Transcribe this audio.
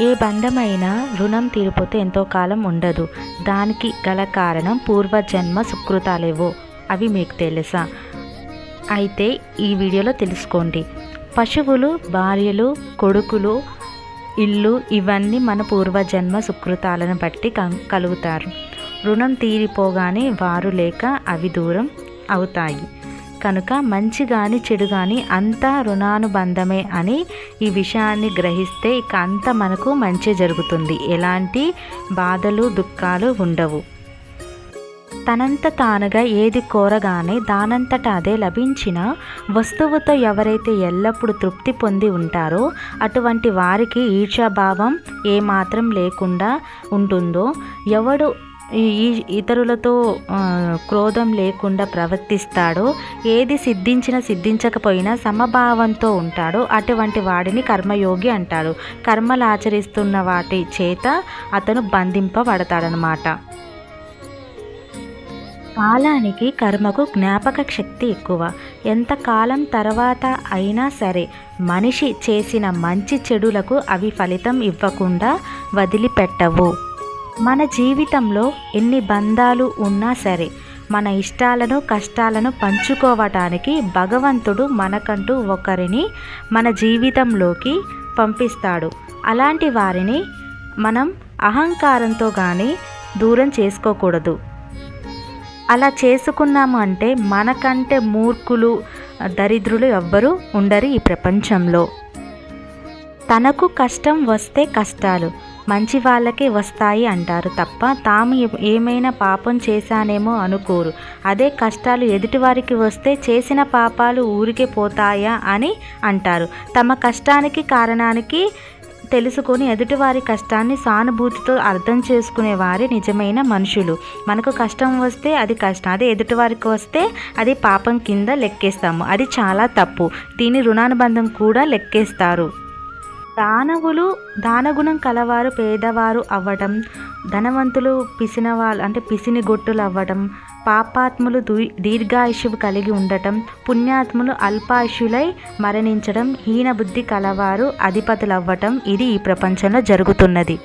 ఏ బంధమైనా రుణం తీరిపోతే ఎంతో కాలం ఉండదు. దానికి గల కారణం పూర్వజన్మ సుకృతాలేవో అవి మీకు తెలుసా? అయితే ఈ వీడియోలో తెలుసుకోండి. పశువులు భార్యలు కొడుకులు ఇల్లు ఇవన్నీ మన పూర్వజన్మ సుకృతాలను బట్టి కలుగుతారు. రుణం తీరిపోగానే వారు లేక అవి దూరం అవుతాయి. కనుక మంచి కానీ చెడు కానీ అంతా రుణానుబంధమే అని ఈ విషయాన్ని గ్రహిస్తే ఇక అంత మనకు మంచి జరుగుతుంది. ఎలాంటి బాధలు దుఃఖాలు ఉండవు. తనంత తానుగా ఏది కోరగానే దానంతట అదే లభించిన వస్తువుతో ఎవరైతే ఎల్లప్పుడూ తృప్తి పొంది ఉంటారో అటువంటి వారికి ఈర్షాభావం ఏమాత్రం లేకుండా ఉంటుందో ఎవడు ఈ ఇతరులతో క్రోధం లేకుండా ప్రవర్తిస్తాడో. ఏది సిద్ధించినా సిద్ధించకపోయినా సమభావంతో ఉంటాడో. అటువంటి వాడిని కర్మయోగి అంటారు కర్మలు ఆచరిస్తున్న వాటి చేత అతను బంధింపబడతాడనమాట కాలానికి కర్మకు జ్ఞాపక శక్తి ఎక్కువ. ఎంత కాలం తర్వాత అయినా సరే మనిషి చేసిన మంచి చెడులకు అవి ఫలితం ఇవ్వకుండా వదిలిపెట్టవు. మన జీవితంలో ఎన్ని బంధాలు ఉన్నా సరే మన ఇష్టాలను కష్టాలను పంచుకోవటానికి భగవంతుడు మనకంటూ ఒకరిని మన జీవితంలోకి పంపిస్తాడు. అలాంటి వారిని మనం అహంకారంతో కానీ దూరం చేసుకోకూడదు. అలా చేసుకున్నాము అంటే మనకంటే మూర్ఖులు దరిద్రులు ఎవ్వరూ ఉండరు ఈ ప్రపంచంలో. తనకు కష్టం వస్తే కష్టాలు మంచి వాళ్ళకే వస్తాయి అంటారు తప్ప తాము ఏమైనా పాపం చేశానేమో అనుకోరు. అదే కష్టాలు ఎదుటివారికి వస్తే చేసిన పాపాలు ఊరికే పోతాయా అని అంటారు. తమ కష్టానికి కారణానికి తెలుసుకొని ఎదుటివారి కష్టాన్ని సానుభూతితో అర్థం చేసుకునే వారి నిజమైన మనుషులు. మనకు కష్టం వస్తే అది కష్టం అదే ఎదుటివారికి వస్తే అది పాపం కింద లెక్కేస్తాము. అది చాలా తప్పు. దీని రుణానుబంధం కూడా లెక్కేస్తారు. దానవులు దానగుణం కలవారు పేదవారు అవ్వడం ధనవంతులు పిసిన వాళ్ళు అంటే పిసిని గొట్టులు అవ్వటం పాపాత్ములు దూ- కలిగి ఉండటం పుణ్యాత్ములు అల్పాయుషులై మరణించడం హీనబుద్ధి కలవారు అధిపతులు అవ్వటం ఇది ఈ ప్రపంచంలో జరుగుతున్నది.